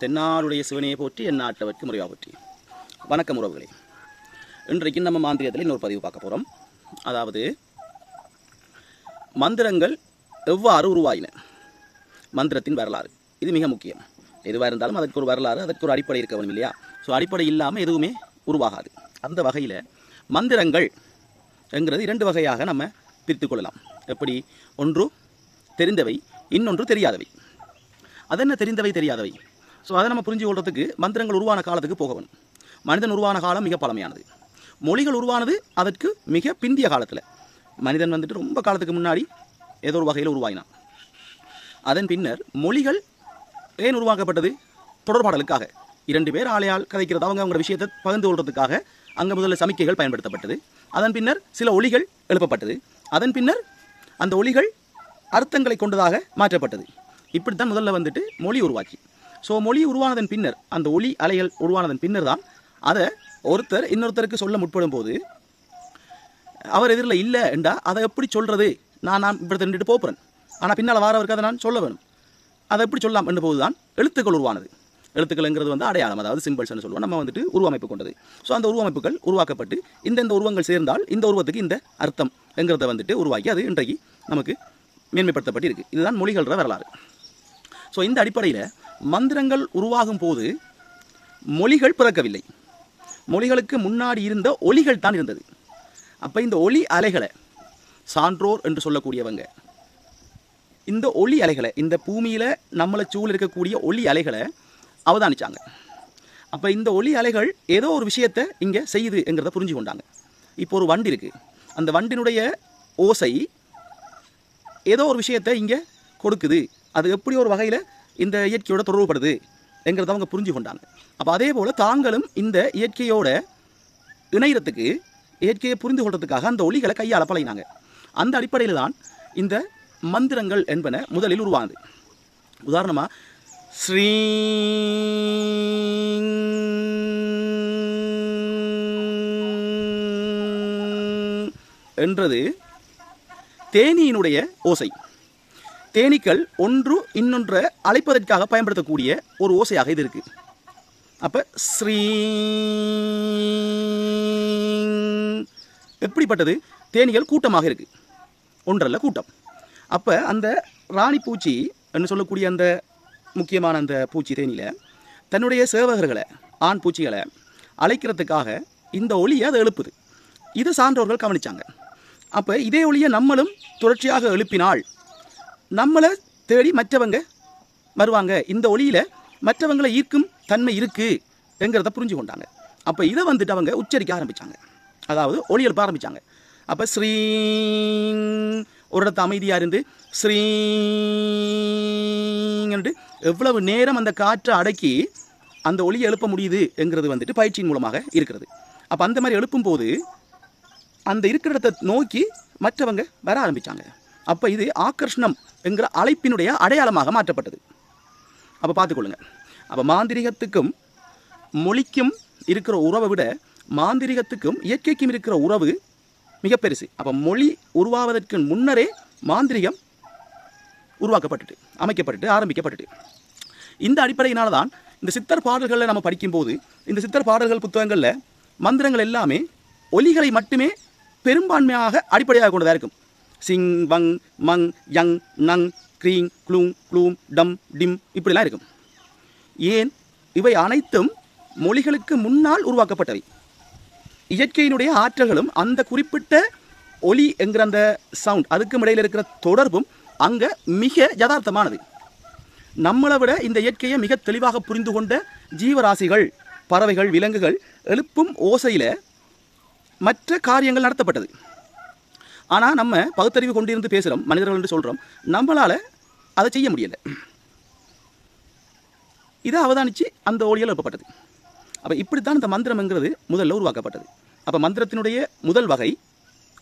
தென்னாடுடைய சிவனையை போற்றி என் நாட்டவர்க்கு முறையாக போற்றி. வணக்கம் உறவுகளே. இன்றைக்கு நம்ம மாந்திரியத்தில் இன்னொரு பதிவு பார்க்க போகிறோம் அதாவது மந்திரங்கள் எவ்வாறு உருவாயின? மந்திரத்தின் வரலாறு. இது மிக முக்கியம். எதுவாக இருந்தாலும் அதற்கு ஒரு வரலாறு அதற்கு ஒரு அடிப்படை இருக்க வேணும் இல்லையா? ஸோ அடிப்படை இல்லாமல் எதுவுமே உருவாகாது. அந்த வகையில் மந்திரங்கள் என்கிறது இரண்டு வகையாக நம்ம பிரித்து கொள்ளலாம். எப்படி? ஒன்று தெரிந்தவை இன்னொன்று தெரியாதவை. அதென்ன தெரிந்தவை தெரியாதவை? ஸோ அதை நம்ம புரிஞ்சு கொள்றதுக்கு மந்திரங்கள் உருவான காலத்துக்கு போக மனிதன் உருவான காலம் மிக பழமையானது. மொழிகள் உருவானது அதற்கு மிக பிந்திய காலத்தில். மனிதன் வந்துட்டு ரொம்ப காலத்துக்கு முன்னாடி ஏதோ ஒரு வகையில் உருவாகினான் அதன் பின்னர் மொழிகள் ஏன் உருவாக்கப்பட்டது? தொடர்பாடலுக்காக. இரண்டு பேர் ஆலையால் கதைக்கிறது அவங்க அவங்க விஷயத்தை பகிர்ந்து கொள்றதுக்காக அங்கே முதல்ல சமிக்கைகள் பயன்படுத்தப்பட்டது. அதன் பின்னர் சில ஒளிகள் எழுப்பப்பட்டது. அதன் பின்னர் அந்த ஒளிகள் அர்த்தங்களை கொண்டதாக மாற்றப்பட்டது. இப்படித்தான் முதல்ல வந்துட்டு மொழி உருவாக்கி. ஸோ மொழி உருவானதன் பின்னர் அந்த ஒளி அலைகள் உருவானதன் பின்னர் தான் அதை ஒருத்தர் இன்னொருத்தருக்கு சொல்ல முற்படும் போது அவர் எதிரில் இல்லை என்றா அதை எப்படி சொல்கிறது நான் நான் இப்படி நின்றுட்டு போகிறேன் ஆனால் பின்னால் வாரவருக்கு அதை நான் சொல்ல வேணும். அதை எப்படி சொல்லலாம் என்ற போது தான் எழுத்துக்கள் உருவானது. எழுத்துக்கள்ங்கிறது வந்து அடையாளம். அதாவது சிம்பிள்ஸ்னு சொல்லுவோம். நம்ம வந்துட்டு உருவமைப்பு கொண்டது. ஸோ அந்த உருவமைப்புகள் உருவாக்கப்பட்டு இந்தந்த உருவங்கள் சேர்ந்தால் இந்த உருவத்துக்கு இந்த அர்த்தம் என்கிறத வந்துட்டு உருவாக்கி அது இன்றைக்கு நமக்கு மேன்மைப்படுத்தப்பட்டு இருக்குது இதுதான் மொழிகள்ற வரலாறு. ஸோ இந்த அடிப்படையில் மந்திரங்கள் உருவாகும் போது மொழிகள் பிறக்கவில்லை. மொழிகளுக்கு முன்னாடி இருந்த ஒலிகள் தான் இருந்தது. அப்போ இந்த ஒலி அலைகளை சான்றோர் என்று சொல்லக்கூடியவங்க இந்த ஒளி அலைகளை இந்த பூமியில் நம்மளை சூழல் இருக்கக்கூடிய ஒளி அலைகளை அவதானித்தாங்க அப்போ இந்த ஒளி அலைகள் ஏதோ ஒரு விஷயத்தை இங்கே செய்யுதுங்கிறத புரிஞ்சு கொண்டாங்க. இப்போ ஒரு வண்டி இருக்குது அந்த வண்டினுடைய ஓசை ஏதோ ஒரு விஷயத்தை இங்கே கொடுக்குது. அது எப்படி ஒரு வகையில் இந்த இயற்கையோட தொடர்புபடுது என்கிறத அவங்க புரிஞ்சு கொண்டாங்க அப்போ அதே போல் தாங்களும் இந்த இயற்கையோட இணையறதுக்கு இயற்கையை புரிந்து கொள்றதுக்காக அந்த ஒளிகளை கையாள பழகினாங்க. அந்த அடிப்படையில் தான் இந்த மந்திரங்கள் என்பன முதலில் உருவானது. உதாரணமாக ஸ்ரீ என்றது தேனியினுடைய ஓசை. தேனீக்கள் ஒன்று இன்னொன்றை அழைப்பதற்காக பயன்படுத்தக்கூடிய ஒரு ஓசையாக இது இருக்குது அப்போ ஸ்ரீ எப்படிப்பட்டது? தேனீகள் கூட்டமாக இருக்குது ஒன்றல்ல கூட்டம். அப்போ அந்த ராணி பூச்சி என்று சொல்லக்கூடிய அந்த முக்கியமான அந்த பூச்சி தேனியில் தன்னுடைய சேவகர்களை ஆண் பூச்சிகளை அழைக்கிறதுக்காக இந்த ஒளியை அதை எழுப்புது. இதை சான்றோர்கள் கவனிச்சாங்க. அப்போ இதே ஒளியை நம்மளும் தொடர்ச்சியாக எழுப்பினால் நம்மளை தேடி மற்றவங்க வருவாங்க. இந்த ஒளியில் மற்றவங்களை ஈர்க்கும் தன்மை இருக்குது என்கிறத புரிஞ்சு கொண்டாங்க. அப்போ இதை வந்துட்டு அவங்க உச்சரிக்க ஆரம்பித்தாங்க அதாவது ஒளி எழுப்ப ஆரம்பித்தாங்க அப்போ ஸ்ரீ ஒரு இடத்து அமைதியாக இருந்து ஸ்ரீங்கன்ட்டு எவ்வளவு நேரம் அந்த காற்றை அடக்கி அந்த ஒளியை எழுப்ப முடியுது என்கிறது வந்துட்டு பயிற்சியின் மூலமாக இருக்கிறது. அப்போ அந்த மாதிரி எழுப்பும்போது அந்த இருக்கிற இடத்தை நோக்கி மற்றவங்க வர ஆரம்பித்தாங்க அப்போ இது ஆக்கர்ஷ்ணம் என்கிற அழைப்பினுடைய அடையாளமாக மாற்றப்பட்டது. அப்போ பார்த்துக்கொள்ளுங்க. அப்போ மாந்திரிகத்துக்கும் மொழிக்கும் இருக்கிற உறவை விட மாந்திரிகத்துக்கும் இயற்கைக்கும் இருக்கிற உறவு மிக பெருசு. அப்போ மொழி உருவாவதற்கு முன்னரே மாந்திரிகம் உருவாக்கப்பட்டுட்டு அமைக்கப்பட்டுட்டு ஆரம்பிக்கப்பட்டுட்டு. இந்த அடிப்படையினால தான் இந்த சித்தர் பாடல்களை நம்ம படிக்கும்போது இந்த சித்தர் பாடல்கள் புத்தகங்களில் மந்திரங்கள் எல்லாமே ஒலிகளை மட்டுமே பெரும்பான்மையாக அடிப்படையாக கொண்டதாக இருக்கும். சிங் வங் மங் யங் நங் க்ரீங் க்ளூங் க்ளூம் டம் டிம் இப்படிலாம் இருக்கும். ஏன்? இவை அனைத்தும் மொழிகளுக்கு முன்னால் உருவாக்கப்பட்டவை. இயற்கையினுடைய ஆற்றல்களும் அந்த குறிப்பிட்ட ஒலி என்கிற அந்த சவுண்ட் அதுக்கும் இடையில் இருக்கிற தொடர்பும் அங்கே மிக யதார்த்தமானது. நம்மளை விட இந்த இயற்கையை மிக தெளிவாக புரிந்து கொண்ட ஜீவராசிகள் பறவைகள் விலங்குகள் எழுப்பும் ஓசையில் மற்ற காரியங்கள் நடத்தப்பட்டது. ஆனால் நம்ம பகுத்தறிவு கொண்டிருந்து பேசுகிறோம் மனிதர்கள் என்று சொல்கிறோம் நம்மளால் அதை செய்ய முடியலை. இதை அவதானித்து அந்த ஒளியில் எழுப்பப்பட்டது. அப்போ இப்படித்தான் இந்த மந்திரம்ங்கிறது முதல்ல உருவாக்கப்பட்டது. அப்போ மந்திரத்தினுடைய முதல் வகை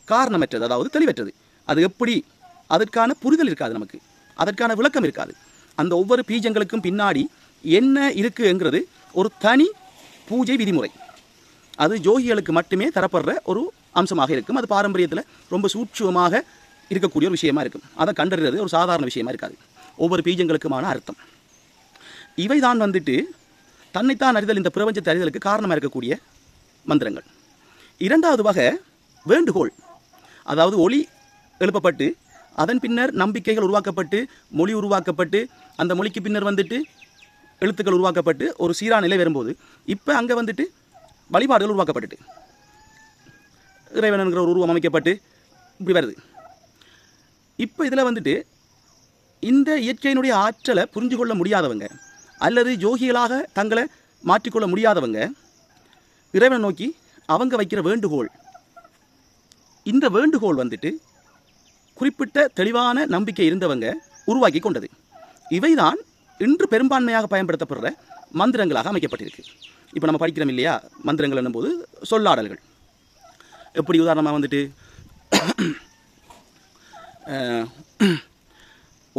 காரணமற்றது அதாவது தெளிவற்றது. அது எப்படி? அதற்கான புரிதல் இருக்காது நமக்கு. அதற்கான விளக்கம் இருக்காது. அந்த ஒவ்வொரு பீஜங்களுக்கும் பின்னாடி என்ன இருக்குங்கிறது ஒரு தனி பூஜை விதிமுறை. அது ஜோகிகளுக்கு மட்டுமே தரப்படுற ஒரு அம்சமாக இருக்கும். அது பாரம்பரியத்தில் ரொம்ப சூட்சமாக இருக்கக்கூடிய ஒரு விஷயமா இருக்கும். அதை கண்டறிறது ஒரு சாதாரண விஷயமா இருக்காது. ஒவ்வொரு பீஜங்களுக்குமான அர்த்தம். இவை தான் வந்துட்டு தன்னைத்தான் அறிதல் இந்த பிரபஞ்சத்தை அறிதலுக்கு காரணமாக இருக்கக்கூடிய மந்திரங்கள். இரண்டாவது வகை வேண்டுகோள். அதாவது ஒளி எழுப்பப்பட்டு அதன் பின்னர் நம்பிக்கைகள் உருவாக்கப்பட்டு மொழி உருவாக்கப்பட்டு அந்த மொழிக்கு பின்னர் வந்துட்டு எழுத்துக்கள் உருவாக்கப்பட்டு ஒரு சீரான நிலை வரும்போது இப்போ அங்கே வந்துட்டு வழிபாடுகள் உருவாக்கப்பட்டுட்டு. இறைவன் என்கிற ஒரு உருவம் அமைக்கப்பட்டு இப்படி வருது. இப்போ இதில் வந்துட்டு இந்த இயற்கையினுடைய ஆற்றலை புரிஞ்சு கொள்ள முடியாதவங்க அல்லது ஜோகிகளாக தங்களை மாற்றிக்கொள்ள முடியாதவங்க இறைவனை நோக்கி அவங்க வைக்கிற வேண்டுகோள். இந்த வேண்டுகோள் வந்துட்டு குறிப்பிட்ட தெளிவான நம்பிக்கை இருந்தவங்க உருவாக்கி கொண்டது. இவைதான் இன்று பெரும்பான்மையாக பயன்படுத்தப்படுற மந்திரங்களாக அமைக்கப்பட்டிருக்கு. இப்போ நம்ம படிக்கிறோம் இல்லையா? மந்திரங்கள் என்னும்போது சொல்லாடல்கள். எப்படி உதாரணமாக வந்துட்டு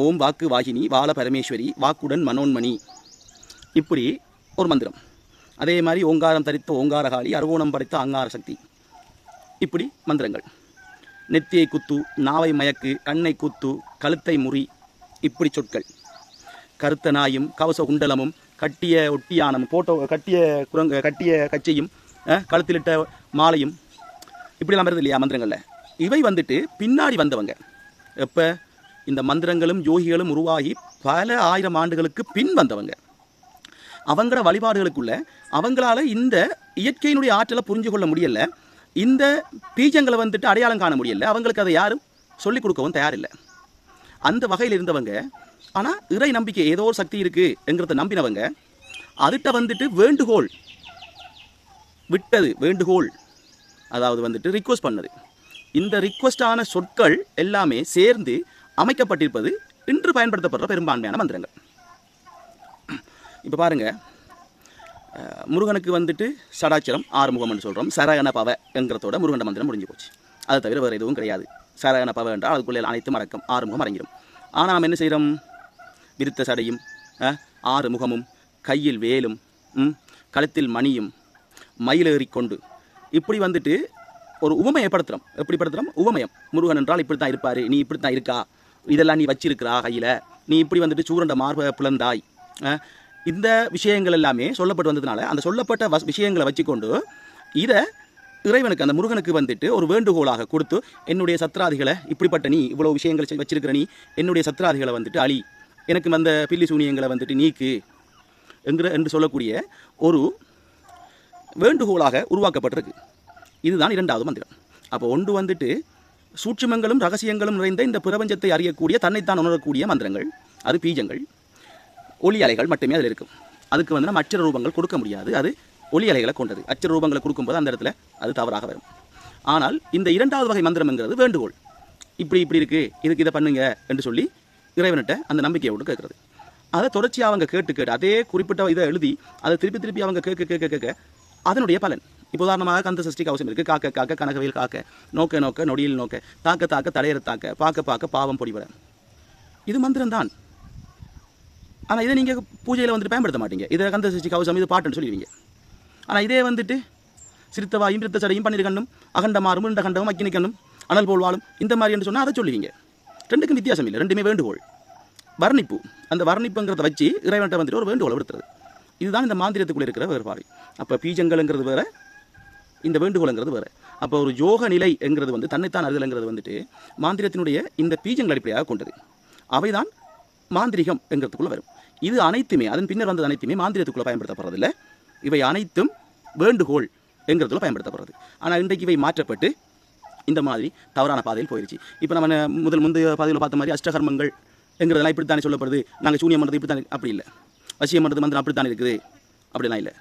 ஓம் வாக்கு வாகினி வால பரமேஸ்வரி வாக்குடன் மனோன்மணி. இப்படி ஒரு மந்திரம். அதே மாதிரி ஓங்காரம் தரித்த ஓங்காரகாளி அருகோணம் படைத்த அங்கார சக்தி. இப்படி மந்திரங்கள். நெத்தியை குத்து நாவை மயக்கு கண்ணை குத்து கழுத்தை முறி இப்படி சொற்கள். கருத்த நாயும் கவச குண்டலமும் கட்டிய ஒட்டியானமும் போட்டோ கட்டிய குரங்க கட்டிய கச்சையும் கழுத்திலிட்ட மாலையும் இப்படிலாம் வருது இல்லையா மந்திரங்களில்? இவை வந்துட்டு பின்னாடி வந்தவங்க. எப்போ? இந்த மந்திரங்களும் யோகிகளும் உருவாகி பல ஆயிரம் ஆண்டுகளுக்கு பின் வந்தவங்க. அவங்கள வழிபாடுகளுக்குள்ள அவங்களால இந்த இயற்கையினுடைய ஆற்றலை புரிஞ்சு கொள்ள முடியல. இந்த பீஜங்களை வந்துட்டு அடையாளம் காண முடியல. அவங்களுக்கு அதை யாரும் சொல்லிக் கொடுக்கவும் தயாரில்லை. அந்த வகையில் இருந்தவங்க ஆனால் இறை நம்பிக்கை ஏதோ ஒரு சக்தி இருக்குங்கிறத நம்பினவங்க அதுகிட்ட வந்துட்டு வேண்டுகோள் விட்டது வேண்டுகோள். அதாவது வந்துட்டு ரிக்வஸ்ட் பண்ணது. இந்த ரிக்வஸ்டான சொற்கள் எல்லாமே சேர்ந்து அமைக்கப்பட்டிருப்பது இன்று பயன்படுத்தப்படுற பெரும்பான்மையான மந்திரங்கள். இப்போ பாருங்கள் முருகனுக்கு வந்துட்டு சடாச்சரம் ஆறுமுகம்னு சொல்கிறோம் சரகண பவ என்கிறதோட முருகன் மந்திரம் முடிஞ்சு போச்சு. அதை தவிர வேறு எதுவும் கிடையாது. சரகண பவ என்றால் அதுக்குள்ளே அனைத்தும் அடக்கம். ஆறுமுகம் அடங்கிடும். ஆனால் நாம் என்ன செய்கிறோம் விருத்த சடையும் ஆறு முகமும் கையில் வேலும் ம், கழுத்தில் மணியும் மயிலேறிக்கொண்டு இப்படி வந்துட்டு ஒரு உவமையை படுத்துகிறோம் எப்படி படுத்துகிறோம் உவமயம். முருகன் என்றால் இப்படி தான் இருப்பார். நீ இப்படி தான் இருக்கா? இதெல்லாம் நீ வச்சிருக்கிறா கையில்? நீ இப்படி வந்துட்டு சூரண்ட மார்ப பிளந்தாய். இந்த விஷயங்கள் எல்லாமே சொல்லப்பட்டு வந்ததுனால அந்த சொல்லப்பட்ட வஸ் விஷயங்களை வச்சுக்கொண்டு இதை இறைவனுக்கு அந்த முருகனுக்கு வந்துட்டு ஒரு வேண்டுகோளாக கொடுத்து என்னுடைய சத்ராதிகளை இப்படிப்பட்ட நீ இவ்வளோ விஷயங்களை செய்- வச்சிருக்கிற நீ என்னுடைய சத்ராதிகளை வந்துட்டு அழி. எனக்கு வந்த பில்லி சூனியங்களை வந்துட்டு நீக்கு. என்கிற என்று சொல்லக்கூடிய ஒரு வேண்டுகோளாக உருவாக்கப்பட்டிருக்கு. இதுதான் இரண்டாவது மந்திரம். அப்போ ஒன்று வந்துட்டு சூட்சுமங்களும் ரகசியங்களும் நிறைந்த இந்த பிரபஞ்சத்தை அறியக்கூடிய தன்னைத்தான் உணரக்கூடிய மந்திரங்கள். அது பீஜங்கள். ஒளி அலைகள் மட்டுமே அதில் இருக்கும். அதுக்கு வந்து நம்ம அச்சர ரூபங்கள் கொடுக்க முடியாது. அது ஒளி அலைகளை கொண்டது. அச்சர ரூபங்களை கொடுக்கும்போது அந்த இடத்துல அது தவறாக வரும். ஆனால் இந்த இரண்டாவது வகை மந்திரம்ங்கிறது வேண்டுகோள். இப்படி இப்படி இருக்கு. இதுக்கு இதை பண்ணுங்க என்று சொல்லி இறைவன்கிட்ட அந்த நம்பிக்கையோடு கேட்குறது. அதை தொடர்ச்சியாக அவங்க கேட்டு கேட்டு அதே குறிப்பிட்ட இதை எழுதி அதை திருப்பி திருப்பி அவங்க கேட்க கேட்க கேட்க அதனுடைய பலன். இப்போ உதாரணமாக கந்த சஷ்டிக்கு அவசியம் இருக்குது காக்க காக்க கனகவையில் காக்க நோக்க நோக்க நொடியில் நோக்க தாக்க தாக்க தடையற தாக்க பார்க்க பார்க்க பாவம் பொடிபட இது மந்திரம் தான் ஆனால் இதை நீங்கள் பூஜையில் வந்துட்டு பயன்படுத்த மாட்டீங்க. இதை கந்த சஷ்டி கவசம் இது பாட்டுன்னு சொல்லுவீங்க ஆனால் இதே வந்துட்டு சிறுத்தவாயும் பிரித்த சடையும் பன்னீர் கண்ணும் அகண்ட மாறும் இந்த கண்டமும் அக்கினி கண்ணும் அனல் போல் வாழும் இந்த மாதிரி என்று சொன்னால் அதை சொல்லுவீங்க. ரெண்டுக்கும் வித்தியாசம் இல்லை. ரெண்டுமே வேண்டுகோள். வர்ணிப்பு. அந்த வர்ணிப்புங்கிறத வச்சு இறைவன்கிட்ட வந்துட்டு ஒரு வேண்டுகோள் விடுத்துறது. இதுதான் இந்த மாந்திரத்துக்குள்ளே இருக்கிற வேறுபாடு. அப்போ பீஜங்கள்ங்கிறது வேறு இந்த வேண்டுகோளுங்கிறது வேறு. அப்போ ஒரு யோக நிலை என்கிறது வந்து தன்னைத்தான் அறிதல்ங்கிறது வந்துட்டு மாந்திரத்தினுடைய இந்த பீஜங்கள் அடிப்படையாக கொண்டது. அவைதான் மாந்திரிகம் என்கிறதுக்குள்ளே வரும். இது அனைத்துமே அதன் பின்னர் வந்தது அனைத்துமே மாந்திரத்துக்குள்ளே பயன்படுத்தப்படுறதில்ல. இவை அனைத்தும் வேண்டுகோள் என்கிறதுல பயன்படுத்தப்படுறது. ஆனால் இன்றைக்கு இவை மாற்றப்பட்டு இந்த மாதிரி தவறான பாதையில் போயிடுச்சு இப்போ நம்ம முதல் முந்தைய பாதையில் பார்த்த மாதிரி அஷ்டகர்மங்கள் என்கிறதெல்லாம் இப்படி தானே சொல்லப்படுது. நாங்கள் சூனியம் பண்ணுறது இப்படி தானே அப்படி இல்லை. வசியம் பண்ணுறது மந்திரம் அப்படித்தான் இருக்குது. அப்படிலாம் இல்லை.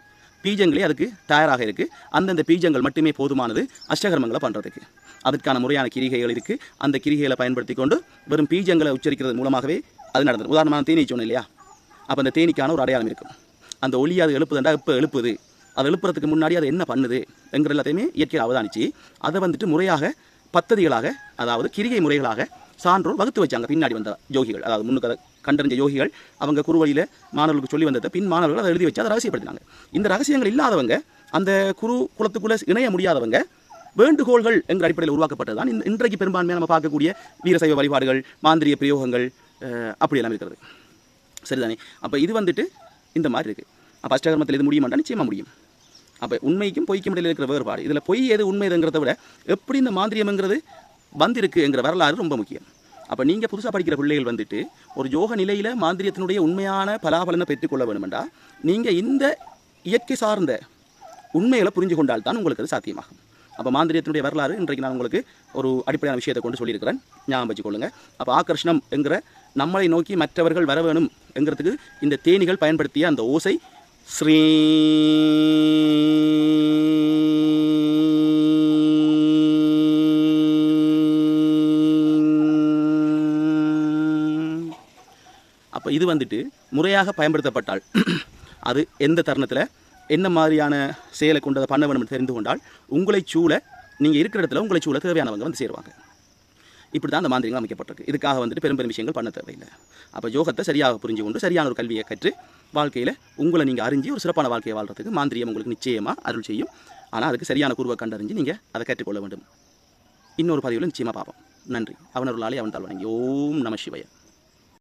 பீஜங்களே அதுக்கு தயாராக இருக்குது அந்தந்த பீஜங்கள் மட்டுமே போதுமானது அஷ்டகர்மங்களை பண்ணுறதுக்கு அதற்கான முறையான கிரிகைகள் இருக்குது அந்த கிரிகைகளை பயன்படுத்தி கொண்டு வெறும் பீஜங்களை உச்சரிக்கிறது மூலமாகவே அது நடந்தது. உதாரணமான தேனீ சொன்னேன் இல்லையா? அப்போ அந்த தேனீக்கான ஒரு அடையாளம் இருக்கும். அந்த ஒளி அது எழுப்புதுண்டா இப்போ எழுப்புது. அது எழுப்புறதுக்கு முன்னாடி அது என்ன பண்ணுது என்கிற எல்லாத்தையுமே இயற்கையில் அவதானிச்சு அதை வந்துட்டு முறையாக பத்ததிகளாக அதாவது கிரிகை முறைகளாக சான்றோர் வகுத்து வச்சாங்க. பின்னாடி வந்த ஜோகிகள் அதாவது முன்னுக்கு கண்டறிஞ்ச யோகிகள் அவங்க குருவழியில் மாணவர்களுக்கு சொல்லி வந்ததை பின் மாணவர்கள் அதை எழுதி வச்சு அதை ரகசியப்படுத்தினாங்க. இந்த ரகசியங்கள் இல்லாதவங்க அந்த குரு குலத்துக்குள்ளே இணைய முடியாதவங்க வேண்டுகோள்கள் என்ற அடிப்படையில் உருவாக்கப்பட்டது தான் இந்த இன்றைக்கு பெரும்பான்மையாக நம்ம பார்க்கக்கூடிய வீரசைவ வழிபாடுகள் மாந்திரிய பிரயோகங்கள் அப்படியெல்லாம் இருக்கிறது. சரிதானே? அப்போ இது வந்துட்டு இந்த மாதிரி இருக்குது அப்போ அஷ்டகர்மத்தில் இது முடியுமாட்டா நிச்சயமாக முடியும். அப்போ உண்மைக்கும் பொய்க்கும் இடையில் இருக்கிற வேறுபாடு. இதில் பொய் எது உண்மைதுங்கிறத விட எப்படி இந்த மாந்திரியம்ங்கிறது வந்திருக்குங்கிற வரலாறு ரொம்ப முக்கியம். அப்போ நீங்கள் புதுசாக படிக்கிற பிள்ளைகள் வந்துட்டு ஒரு யோக நிலையில் மாந்திரியத்தினுடைய உண்மையான பலாபலனை பெற்றுக்கொள்ள வேணுமெண்டா நீங்கள் இந்த இயற்கை சார்ந்த உண்மைகளை புரிஞ்சு கொண்டால் தான் உங்களுக்கு அது சாத்தியமாகும். அப்போ மாந்திரியத்தினுடைய வரலாறு இன்றைக்கு நான் உங்களுக்கு ஒரு அடிப்படையான விஷயத்தை கொண்டு சொல்லியிருக்கிறேன். ஞாபகம் வச்சுக்கொள்ளுங்கள் அப்போ ஆகர்ஷணம் என்கிற நம்மளை நோக்கி மற்றவர்கள் வர வேணும் என்கிறதுக்கு இந்த தேனிகள் பயன்படுத்திய அந்த ஓசை ஸ்ரீ அப்போ இது வந்துட்டு முறையாக பயன்படுத்தப்பட்டால் அது எந்த தருணத்தில் என்ன மாதிரியான செயலை கொண்டு அதை பண்ண வேணும்னு தெரிந்து கொண்டால் உங்களை சூழ நீங்கள் இருக்கிற இடத்துல உங்களை சூழ தேவையானவங்க வந்து சேருவாங்க. இப்படி தான் அந்த மாந்திரிகள் அமைக்கப்பட்டிருக்கு. இதுக்காக வந்துட்டு பெரும் பெரும் விஷயங்கள் பண்ண தேவையில்லை. அப்போ யோகத்தை சரியாக புரிஞ்சு கொண்டு சரியான ஒரு கல்வியை கற்று வாழ்க்கையில் உங்களை நீங்கள் அறிஞ்சு ஒரு சிறப்பான வாழ்க்கையை வாழ்றதுக்கு மாந்திரியம் உங்களுக்கு நிச்சயமாக அருள் செய்யும். ஆனால் அதுக்கு சரியான குருவை கண்டறிஞ்சு நீங்கள் அதை கற்றுக்கொள்ள வேண்டும். இன்னொரு பதிவில் நிச்சயமாக பார்ப்போம். நன்றி. அவனருளாலே அவன் தாழ்வணங்கி ஓம் நம சிவயன்